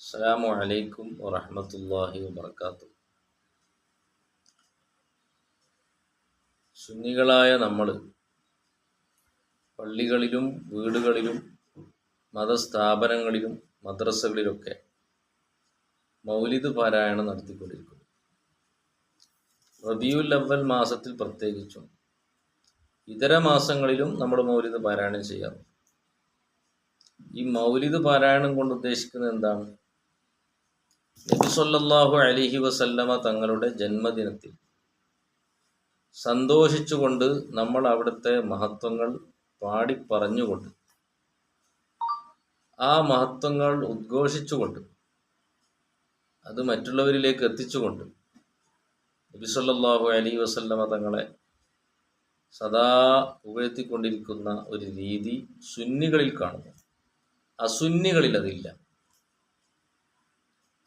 അസ്സലാമു അലൈക്കും വറഹമത്തല്ലാഹി വബർക്കാത്തു സുന്നികളായ നമ്മൾ പള്ളികളിലും വീടുകളിലും മതസ്ഥാപനങ്ങളിലും മദ്രസകളിലൊക്കെ മൗലിദ് പാരായണം നടത്തിക്കൊണ്ടിരിക്കുന്നു. റബിയുൽ അവൽ മാസത്തിൽ പ്രത്യേകിച്ചും ഇതര മാസങ്ങളിലും നമ്മൾ മൗലിദ് പാരായണം ചെയ്യാറുണ്ട്. ഈ മൗലിദ് പാരായണം കൊണ്ട് ഉദ്ദേശിക്കുന്നത് എന്താണ്? നബി അലിഹി വസല്ലമ തങ്ങളുടെ ജന്മദിനത്തിൽ സന്തോഷിച്ചുകൊണ്ട് നമ്മൾ അവിടുത്തെ മഹത്വങ്ങൾ പാടിപ്പറഞ്ഞുകൊണ്ട് ആ മഹത്വങ്ങൾ ഉദ്ഘോഷിച്ചുകൊണ്ട് അത് മറ്റുള്ളവരിലേക്ക് എത്തിച്ചുകൊണ്ട് നബി അലി വസല്ലമ തങ്ങളെ സദാ പുകഴ്ത്തിക്കൊണ്ടിരിക്കുന്ന ഒരു രീതി സുന്നികളിൽ കാണുന്നു. അസുന്നികളിൽ അതില്ല.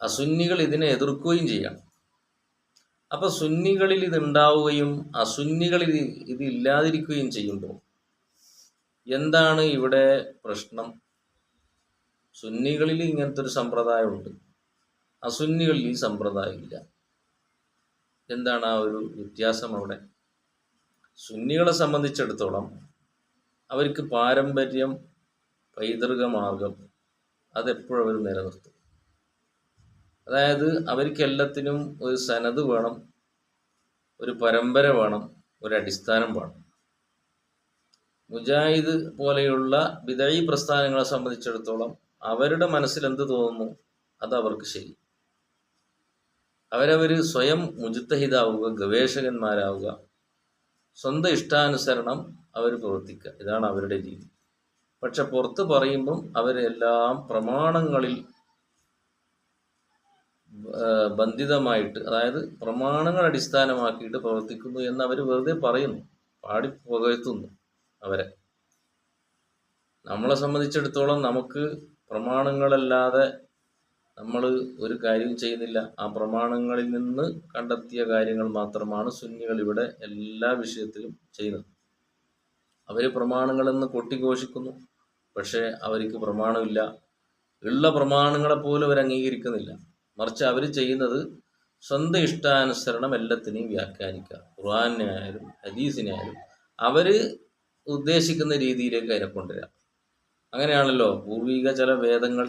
അസുന്നികൾ ഇതിനെ എതിർക്കുകയും ചെയ്യണം. അപ്പൊ സുന്നികളിൽ ഇത് ഉണ്ടാവുകയും അസുന്നികളിൽ ഇത് ഇല്ലാതിരിക്കുകയും ചെയ്യുമ്പോൾ എന്താണ് ഇവിടെ പ്രശ്നം? സുന്നികളിൽ ഇങ്ങനത്തെ ഒരു സമ്പ്രദായമുണ്ട്. അസുന്നികളിൽ ഈ സമ്പ്രദായം ഇല്ല. എന്താണ് ആ ഒരു വ്യത്യാസം അവിടെ? സുന്നികളെ സംബന്ധിച്ചിടത്തോളം അവർക്ക് പാരമ്പര്യം പൈതൃക മാർഗം അതെപ്പോഴും അവർ നിലനിർത്തും. അതായത് അവർക്ക് എല്ലാത്തിനും ഒരു സനത് വേണം ഒരു പരമ്പര വേണം ഒരു അടിസ്ഥാനം വേണം. മുജാഹിദ് പോലെയുള്ള വിദഴി പ്രസ്ഥാനങ്ങളെ സംബന്ധിച്ചിടത്തോളം അവരുടെ മനസ്സിൽ എന്ത് തോന്നുന്നു? അത് അവർക്ക് ശരി. അവരവർ സ്വയം മുജിത്തഹിതാവുക ഗവേഷകന്മാരാവുക സ്വന്തം ഇഷ്ടാനുസരണം അവർ പ്രവർത്തിക്കുക. ഇതാണ് അവരുടെ രീതി. പക്ഷെ പുറത്ത് പറയുമ്പം അവരെല്ലാം പ്രമാണങ്ങളിൽ ബന്ധിതമായിട്ട് അതായത് പ്രമാണങ്ങൾ അടിസ്ഥാനമാക്കിയിട്ട് പ്രവർത്തിക്കുന്നു എന്ന് അവർ വെറുതെ പറയുന്നു. പാടി പുകഴ്ത്തുന്നു അവരെ. നമ്മളെ സംബന്ധിച്ചിടത്തോളം നമുക്ക് പ്രമാണങ്ങളല്ലാതെ നമ്മൾ ഒരു കാര്യവും ചെയ്യുന്നില്ല. ആ പ്രമാണങ്ങളിൽ നിന്ന് കണ്ടെത്തിയ കാര്യങ്ങൾ മാത്രമാണ് സുന്നികൾ ഇവിടെ എല്ലാ വിഷയത്തിലും ചെയ്യുന്നത്. അവർ പ്രമാണങ്ങളെന്ന് കൊട്ടിഘോഷിക്കുന്നു. പക്ഷേ അവർക്ക് പ്രമാണമില്ല. ഉള്ള പ്രമാണങ്ങളെ പോലും അവർ അംഗീകരിക്കുന്നില്ല മറിച്ച് അവർ ചെയ്യുന്നത് സ്വന്തം ഇഷ്ടാനുസരണം എല്ലാത്തിനെയും വ്യാഖ്യാനിക്കുക. ഖുർആാനായാലും ഹദീസിനായാലും അവർ ഉദ്ദേശിക്കുന്ന രീതിയിലേക്ക് അതിനെ കൊണ്ടുവരാം അങ്ങനെയാണല്ലോ പൂർവിക ചില വേദങ്ങൾ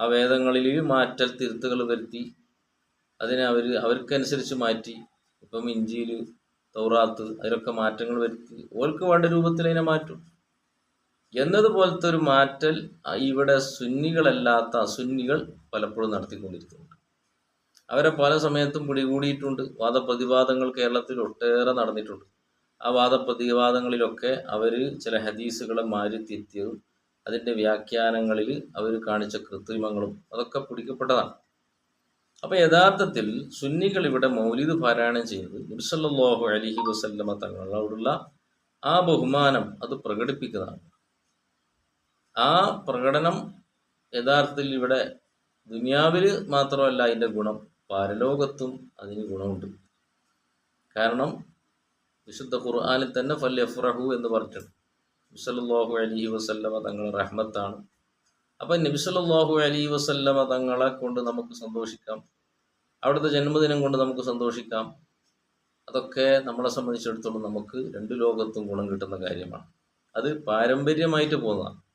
ആ വേദങ്ങളിൽ മാറ്റൽ തിരുത്തുകൾ വരുത്തി അതിനെ അവർ അവർക്കനുസരിച്ച് മാറ്റി ഇപ്പം ഇഞ്ചിയിൽ തൗറാത്ത് അതിലൊക്കെ മാറ്റങ്ങൾ വരുത്തി ഓൾക്ക് വേണ്ട രൂപത്തിൽ അതിനെ മാറ്റും. എന്നതുപോലത്തെ ഒരു മാറ്റൽ ഇവിടെ സുന്നികളല്ലാത്ത അസുന്നികൾ പലപ്പോഴും നടത്തിക്കൊണ്ടിരിക്കുന്നുണ്ട്. അവരെ പല സമയത്തും പിടികൂടിയിട്ടുണ്ട്. വാദപ്രതിവാദങ്ങൾ കേരളത്തിൽ ഒട്ടേറെ നടന്നിട്ടുണ്ട്. ആ വാദപ്രതിവാദങ്ങളിലൊക്കെ അവർ ചില ഹദീസുകളെ മാറ്റി തിരുത്തിയതും അതിന്റെ വ്യാഖ്യാനങ്ങളിൽ അവർ കാണിച്ച കൃത്രിമങ്ങളും അതൊക്കെ പിടിക്കപ്പെട്ടതാണ്. അപ്പോൾ യഥാർത്ഥത്തിൽ സുന്നികൾ ഇവിടെ മൗലിദ് പാരായണം ചെയ്യുന്നത് നബിസല്ലാഹു അലഹി വസല്ലമ തങ്ങളോടുള്ള ആ ബഹുമാനം അത് പ്രകടിപ്പിക്കുന്നതാണ്. ആ പ്രകടനം യഥാർത്ഥത്തിൽ ഇവിടെ ദുനിയാവിൽ മാത്രമല്ല അതിന്റെ ഗുണം പരലോകത്തും അതിന് ഗുണമുണ്ട്. കാരണം വിശുദ്ധ ഖുർആാനിൽ തന്നെ ഫൽ എഫ്രഹു എന്ന് പറഞ്ഞിട്ടുണ്ട്. നബിസല്ലാഹു അലഹി വസല്ലമ തങ്ങൾ റഹ്മത്താണ്. അപ്പം നബിസല്ലാഹു അലഹി വസല്ലമ തങ്ങളെ കൊണ്ട് നമുക്ക് സന്തോഷിക്കാം. അവിടുത്തെ ജന്മദിനം കൊണ്ട് നമുക്ക് സന്തോഷിക്കാം. അതൊക്കെ നമ്മളെ സംബന്ധിച്ചിടത്തോളം നമുക്ക് രണ്ട് ലോകത്തും ഗുണം കിട്ടുന്ന കാര്യമാണ്. അത് പാരമ്പര്യമായിട്ട് പോകുന്നതാണ്.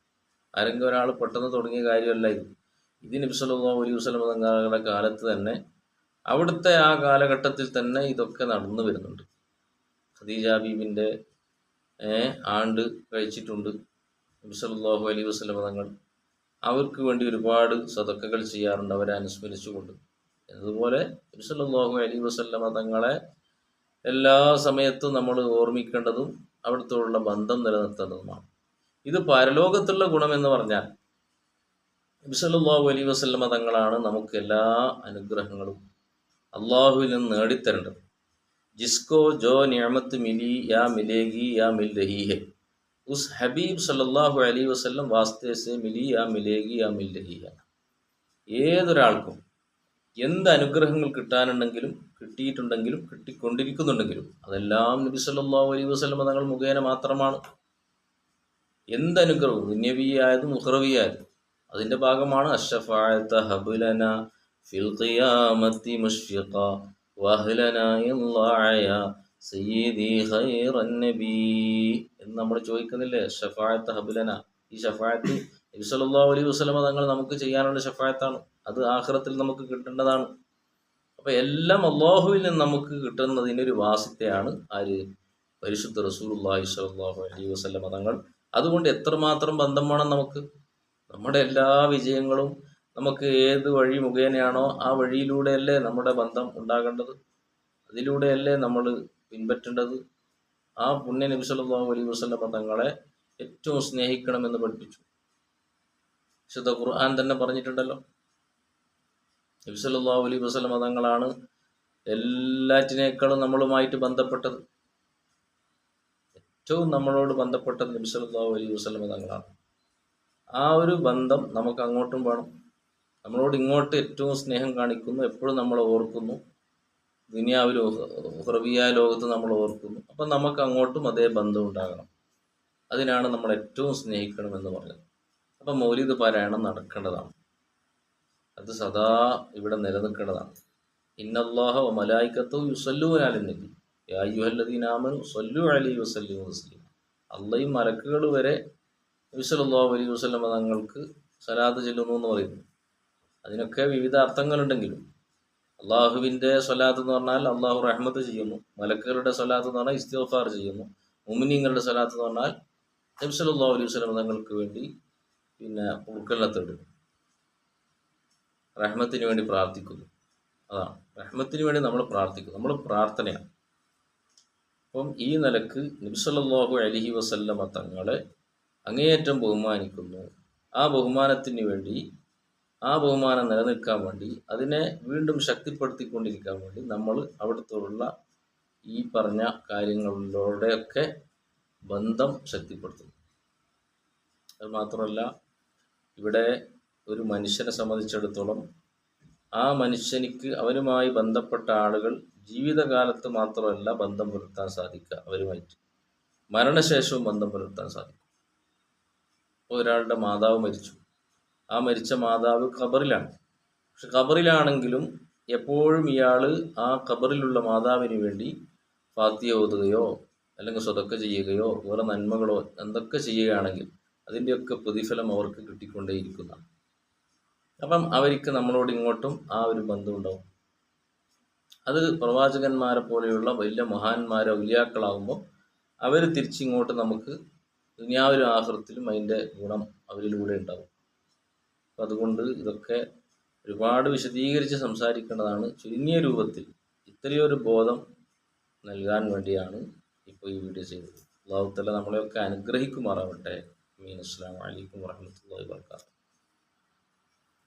ആരെങ്കിലും ഒരാൾ പെട്ടെന്ന് തുടങ്ങിയ കാര്യമല്ല ഇത്. ഇത് നബിസല്ലാഹു അലൈഹി വസ്ലം തങ്ങളുടെ കാലത്ത് തന്നെ അവിടുത്തെ ആ കാലഘട്ടത്തിൽ തന്നെ ഇതൊക്കെ നടന്നു വരുന്നുണ്ട്. ഖദീജ ബീബിന്റെ ആണ്ട് കഴിച്ചിട്ടുണ്ട്. നബിസല്ലാഹു അലൈഹി വസ്ലം തങ്ങൾ അവർക്ക് വേണ്ടി ഒരുപാട് സതക്കകൾ ചെയ്യാറുണ്ട് അവരെ അനുസ്മരിച്ചുകൊണ്ട്. അതുപോലെ നബിസല്ലാഹു അലൈഹി വസ്ലം തങ്ങളെ എല്ലാ സമയത്തും നമ്മൾ ഓർമ്മിക്കേണ്ടതും അവിടുത്തോടുള്ള ബന്ധം നിലനിർത്തേണ്ടതുമാണ്. ഇത് പരലോകത്തുള്ള ഗുണമെന്ന് പറഞ്ഞാൽ നബിസല്ലാഹു അലൈ വസ്ലമ തങ്ങളാണ് നമുക്ക് എല്ലാ അനുഗ്രഹങ്ങളും അള്ളാഹുവിൽ നിന്ന് നേടിത്തരേണ്ടത്. ജിസ്കോ ജോ നിയമത്ത് മിലി യാ മിലേഗി യാ മിൽ രഹി ഹെ ഉസ് ഹബീബ് സല്ലാഹു അലൈ വസ്ലം വാസ്തേ സെ മിലി യാ മിലേഗി യാ മിൽ രഹി ഏതൊരാൾക്കും എന്ത് അനുഗ്രഹങ്ങൾ കിട്ടാനുണ്ടെങ്കിലും കിട്ടിയിട്ടുണ്ടെങ്കിലും കിട്ടിക്കൊണ്ടിരിക്കുന്നുണ്ടെങ്കിലും അതെല്ലാം നബി സല്ലാഹു അലൈ വസ്ലമ തങ്ങൾ മുഖേന മാത്രമാണ്. എന്ത് അനുഗ്രഹവും ദുന്യവിയായതും ഉഹ്റവിയായതും അതിന്റെ ഭാഗമാണ് അഷഫായത്ത സയ്യിദി എന്ന് നമ്മൾ ചോദിക്കുന്നില്ലേ? ഷഫായത്ത് ഹബുലന. ഈ ഷഫായത്ത് നബി സല്ലല്ലാഹു അലൈഹി വസല്ലമ തങ്ങൾ നമുക്ക് ചെയ്യാനുള്ള ഷഫായത്താണ് അത് ആഖിറത്തിൽ നമുക്ക് കിട്ടേണ്ടതാണ്. അപ്പോൾ എല്ലാം അള്ളാഹുവിൽ നിന്ന് നമുക്ക് കിട്ടുന്നതിനൊരു വാസിത്തെയാണ് ആര്? പരിശുദ്ധ റസൂലുള്ളാഹി സ്വല്ലല്ലാഹു അലൈഹി വസ്ലമ തങ്ങൾ അതുകൊണ്ട് എത്രമാത്രം ബന്ധം വേണം നമുക്ക്? നമ്മുടെ എല്ലാ വിജയങ്ങളും നമുക്ക് ഏത് വഴി മുഖേനയാണോ ആ വഴിയിലൂടെയല്ലേ നമ്മുടെ ബന്ധം ഉണ്ടാകേണ്ടത്. അതിലൂടെയല്ലേ നമ്മൾ പിൻപറ്റേണ്ടത്. ആ പുണ്യ നബി സല്ലല്ലാഹു അലൈഹി വസല്ലമ തങ്ങളെ ഏറ്റവും സ്നേഹിക്കണമെന്ന് പഠിപ്പിച്ചു. വിശുദ്ധ ഖുർആൻ തന്നെ പറഞ്ഞിട്ടുണ്ടല്ലോ. നബി സല്ലല്ലാഹു അലൈഹി വസല്ലമ തങ്ങളാണ് എല്ലാറ്റിനേക്കാളും നമ്മളുമായിട്ട് ബന്ധപ്പെട്ടത്. ഏറ്റവും നമ്മളോട് ബന്ധപ്പെട്ട നിമിഷമുള്ള ഒരു അലൈഹി വസല്ലമ തങ്ങളാണ്. ആ ഒരു ബന്ധം നമുക്ക് അങ്ങോട്ടും വേണം. നമ്മളോട് ഇങ്ങോട്ട് ഏറ്റവും സ്നേഹം കാണിക്കുന്നു എപ്പോഴും നമ്മളെ ഓർക്കുന്നു. ദുനിയാവിൽ ഹൃവിയ ലോകത്ത് നമ്മൾ ഓർക്കുന്നു. അപ്പം നമുക്ക് അങ്ങോട്ടും അതേ ബന്ധം ഉണ്ടാകണം. അതിനാണ് നമ്മൾ ഏറ്റവും സ്നേഹിക്കണമെന്ന് പറഞ്ഞത്. അപ്പം മൗലിദ് പാരായണം നടക്കേണ്ടതാണ്. അത് സദാ ഇവിടെ നിലനിൽക്കേണ്ടതാണ്. ഇന്നല്ലാഹ മലായിക്കത്തോ യുസല്ലൂനാലി നബി. അള്ളയും മലക്കുകൾ വരെ നബിസല്ലാഹു അലൈഹി വസ്ലമ തങ്ങൾക്ക് സലാത്ത് ചെല്ലുന്നു എന്ന് പറയുന്നു. അതിനൊക്കെ വിവിധ അർത്ഥങ്ങളുണ്ടെങ്കിലും അള്ളാഹുവിന്റെ സ്വലാത്ത് എന്ന് പറഞ്ഞാൽ അള്ളാഹു റഹ്മത്ത് ചെയ്യുന്നു. മലക്കുകളുടെ സ്വലാത്ത് എന്ന് പറഞ്ഞാൽ ഇസ്തിഫാർ ചെയ്യുന്നു. മുമിനിങ്ങളുടെ സ്വലാത്ത് എന്ന് പറഞ്ഞാൽ നബ്സല്ലാഹു അലൈഹി വസ്ലമ തങ്ങൾക്ക് വേണ്ടി പിന്നെ ഉൾക്കൊള്ള തേടുന്നു റഹ്മത്തിന് വേണ്ടി പ്രാർത്ഥിക്കുന്നു. അതാണ്. റഹ്മത്തിന് വേണ്ടി നമ്മൾ പ്രാർത്ഥിക്കുന്നു. നമ്മൾ പ്രാർത്ഥനയാണ്. അപ്പം ഈ നിലയ്ക്ക് നബ്സല്ലാഹു അലഹി വസല്ലമ തങ്ങളെ അങ്ങേയറ്റം ബഹുമാനിക്കുന്നു. ആ ബഹുമാനത്തിന് വേണ്ടി ആ ബഹുമാനം നിലനിൽക്കാൻ വേണ്ടി അതിനെ വീണ്ടും ശക്തിപ്പെടുത്തിക്കൊണ്ടിരിക്കാൻ വേണ്ടി നമ്മൾ അവിടുത്തോടുള്ള ഈ പറഞ്ഞ കാര്യങ്ങളിലൂടെയൊക്കെ ബന്ധം ശക്തിപ്പെടുത്തുന്നു. അത് മാത്രമല്ല ഇവിടെ ഒരു മനുഷ്യനെ സംബന്ധിച്ചിടത്തോളം ആ മനുഷ്യനിക്ക് അവനുമായി ബന്ധപ്പെട്ട ആളുകൾ ജീവിതകാലത്ത് മാത്രമല്ല ബന്ധം പുലർത്താൻ സാധിക്കുക അവരുമായിട്ട്. മരണശേഷവും ബന്ധം പുലർത്താൻ സാധിക്കും. ഒരാളുടെ മാതാവ് മരിച്ചു. ആ മരിച്ച മാതാവ് ഖബറിലാണ്. പക്ഷെ ഖബറിലാണെങ്കിലും എപ്പോഴും ഇയാൾ ആ ഖബറിലുള്ള മാതാവിന് വേണ്ടി ഫാത്തിയ ഓതുകയോ അല്ലെങ്കിൽ സ്വതക്ക ചെയ്യുകയോ ഓരോ നന്മകളോ എന്തൊക്കെ ചെയ്യുകയാണെങ്കിൽ അതിന്റെയൊക്കെ പ്രതിഫലം അവർക്ക് കിട്ടിക്കൊണ്ടേയിരിക്കുന്നതാണ്. അപ്പം അവർക്ക് നമ്മളോട് ഇങ്ങോട്ടും ആ ഒരു ബന്ധം ഉണ്ടാവും. അത് പ്രവാചകന്മാരെ പോലെയുള്ള വലിയ മഹാന്മാരെ ഉലിയാക്കളാകുമ്പോൾ അവർ തിരിച്ചിങ്ങോട്ട് നമുക്ക് ദുനിയാവിലും ആഹൃത്തിലും അതിന്റെ ഗുണം അവരിലൂടെ ഉണ്ടാവും. അപ്പം അതുകൊണ്ട് ഇതൊക്കെ ഒരുപാട് വിശദീകരിച്ച് സംസാരിക്കേണ്ടതാണ്. ചുരുങ്ങിയ രൂപത്തിൽ ഇത്രയൊരു ബോധം നൽകാൻ വേണ്ടിയാണ് ഇപ്പോൾ ഈ വീഡിയോ ചെയ്തത്. അള്ളാഹുത്തല നമ്മളെയൊക്കെ അനുഗ്രഹിക്കുമാറാവട്ടെ. മീൻ അസ്സാം വലൈക്കും വാഹമത്തല്ലാ വാത്തു